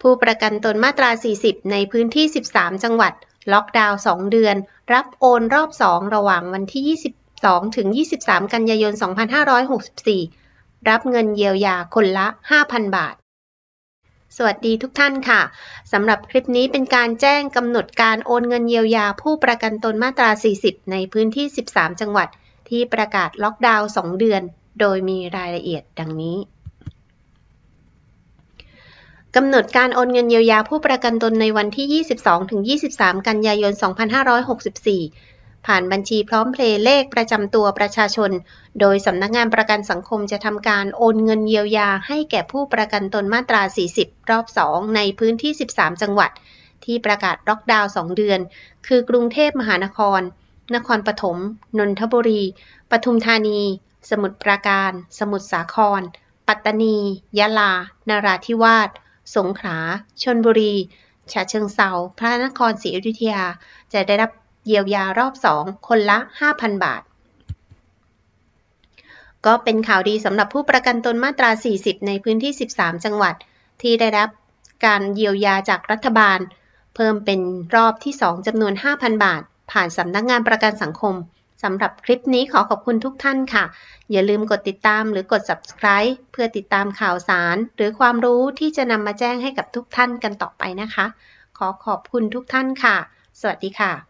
ผู้ประกันตนมาตรา 40 ในพื้นที่ 13 จังหวัด ล็อกดาวน์ 2 เดือน รับโอนรอบ 2 ระหว่างวันที่ 22 ถึง 23 กันยายน 2564 รับเงินเยียวยาคนละ 5,000 บาท สวัสดีทุกท่านค่ะ สำหรับคลิปนี้เป็นการแจ้งกำหนดการโอนเงินเยียวยาผู้ประกันตนมาตรา 40 ในพื้นที่ 13 จังหวัด ที่ประกาศล็อกดาวน์ 2 เดือน โดยมีรายละเอียดดังนี้ กำหนดการโอนเงินเยียวยาผู้ประกันตนในวันที่ 22-23 กันยายน 2564 ผ่านบัญชีพร้อมเพลย์เลขประจำตัวประชาชน โดยสำนักงานประกันสังคมจะทำการโอนเงินเยียวยาให้แก่ผู้ประกันตนมาตรา 40 รอบ 2 ในพื้นที่ 13 จังหวัด ที่ประกาศล็อกดาวน์ 2 เดือน คือกรุงเทพมหานคร นครปฐม นนทบุรี ปทุมธานี สมุทรปราการ สมุทรสาคร ปัตตานี ยะลานราธิวาส สงขลา ชนบุรี ฉะเชิงเซา พระนครศรีอยุธยา จะได้รับเยียวยารอบ 2 คนละ 5,000 บาท ก็เป็นข่าวดีสำหรับผู้ประกันตนมาตรา 40 ในพื้นที่ 13 จังหวัด ที่ได้รับการเยียวยาจากรัฐบาลเพิ่มเป็นรอบที่ 2จำนวน 5,000 บาท ผ่านสำนักงานประกันสังคม สำหรับคลิปนี้ขอขอบคุณทุกท่านค่ะ อย่าลืมกดติดตามหรือกด subscribe เพื่อติดตามข่าวสาร หรือความรู้ที่จะนำมาแจ้งให้กับทุกท่านกันต่อไปนะคะ ขอขอบคุณทุกท่านค่ะ สวัสดีค่ะ